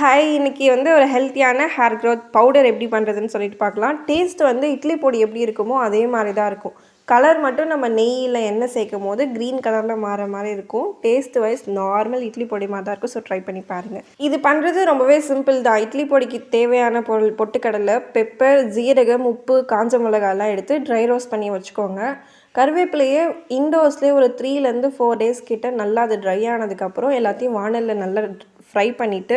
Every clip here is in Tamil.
ஹாய் இன்றைக்கி வந்து ஒரு ஹெல்த்தியான ஹேர் க்ரோத் பவுடர் எப்படி பண்ணுறதுன்னு சொல்லிட்டு பார்க்கலாம். டேஸ்ட் வந்து இட்லி பொடி எப்படி இருக்குமோ அதே மாதிரி தான் இருக்கும். கலர் மட்டும் நம்ம நெய்யில் எண்ணெய் சேர்க்கும் போது க்ரீன் கலரில் மாற மாதிரி இருக்கும். டேஸ்ட் வைஸ் நார்மல் இட்லி பொடி மாதிரி தான் இருக்கும். ஸோ ட்ரை பண்ணி பாருங்கள் இது பண்ணுறது ரொம்பவே சிம்பிள் தான். இட்லி பொடிக்கு தேவையான பொருள் பொட்டுக்கடலை பெப்பர் ஜீரகம் உப்பு காஞ்ச மிளகாலாம் எடுத்து ட்ரை ரோஸ்ட் பண்ணி வச்சுக்கோங்க. கருவேப்பிலையே இண்டோர்ஸ்லேயே ஒரு த்ரீலேருந்து ஃபோர் டேஸ் கிட்ட நல்லா அது ட்ரை ஆனதுக்கப்புறம் எல்லாத்தையும் வானலில் நல்லா ஃப்ரை பண்ணிவிட்டு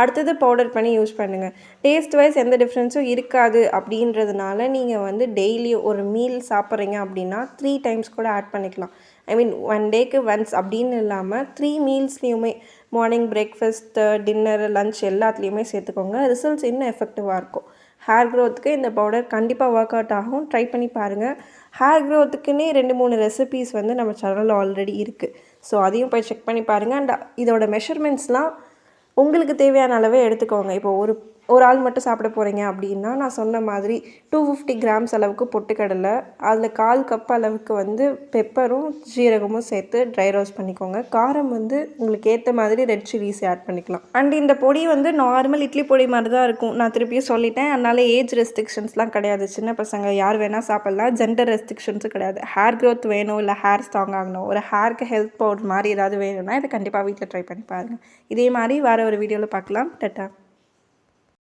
அடுத்தது பவுடர் பண்ணி யூஸ் பண்ணுங்கள் டேஸ்ட் வைஸ் எந்த டிஃப்ரென்ஸும் இருக்காது அப்படின்றதுனால நீங்கள் வந்து டெய்லி ஒரு மீல் சாப்பிட்றீங்க அப்படின்னா த்ரீ டைம்ஸ் கூட ஆட் பண்ணிக்கலாம். ஐ மீன் ஒன் டேக்கு ஒன்ஸ் அப்படின்னு இல்லாமல் த்ரீ மீல்ஸ்லேயுமே மார்னிங் பிரேக்ஃபாஸ்ட்டு டின்னர் லன்ச் எல்லாத்துலேயுமே சேர்த்துக்கோங்க. ரிசல்ட்ஸ் இன்னும் எஃபெக்டிவாக இருக்கும். ஹேர் க்ரோத்துக்கு இந்த பவுடர் கண்டிப்பாக ஒர்க் அவுட் ஆகும். ட்ரை பண்ணி பாருங்கள் ஹேர் க்ரோத்துக்குன்னே ரெண்டு மூணு ரெசிபீஸ் வந்து நம்ம சேனலில் ஆல்ரெடி இருக்குது ஸோ அதையும் போய் செக் பண்ணி பாருங்கள் அண்ட் இதோட மெஷர்மெண்ட்ஸ்லாம் உங்களுக்கு தேவையான அளவே எடுத்துக்கோங்க. இப்போ ஒரு ஒரு ஆள் மட்டும் சாப்பிட போகிறீங்க அப்படின்னா நான் சொன்ன மாதிரி டூ ஃபிஃப்டி கிராம்ஸ் அளவுக்கு பொட்டுக்கடலை அதில் கால் கப் அளவுக்கு வந்து பெப்பரும் ஜீரகமும் சேர்த்து ட்ரை ரோஸ்ட் பண்ணிக்கோங்க. காரம் வந்து உங்களுக்கு ஏற்ற மாதிரி ரெட் சில்லிஸ் ஆட் பண்ணிக்கலாம். அண்ட் இந்த பொடி வந்து நார்மல் இட்லி பொடி மாதிரி தான் இருக்கும். நான் திருப்பியும் சொல்லிட்டேன். அதனால் ஏஜ் ரெஸ்ட்ரிக்ஷன்ஸ்லாம் கிடையாது. சின்ன பசங்க யார் வேணால் சாப்பிட்லாம். ஜெண்டர் ரெஸ்ட்ரிக்ஷன்ஸும் கிடையாது. ஹேர் க்ரோத் வேணும் இல்லை ஹேர் ஸ்ட்ராங் ஆகணும். ஒரு ஹேருக்கு ஹெல்த் பவுடர் மாதிரி ஏதாவது வேணும்னா இதை கண்டிப்பாக வீட்டில் ட்ரை பண்ணி பாருங்கள் இதே மாதிரி வேறு ஒரு வீடியோவில் பார்க்கலாம். டட்டா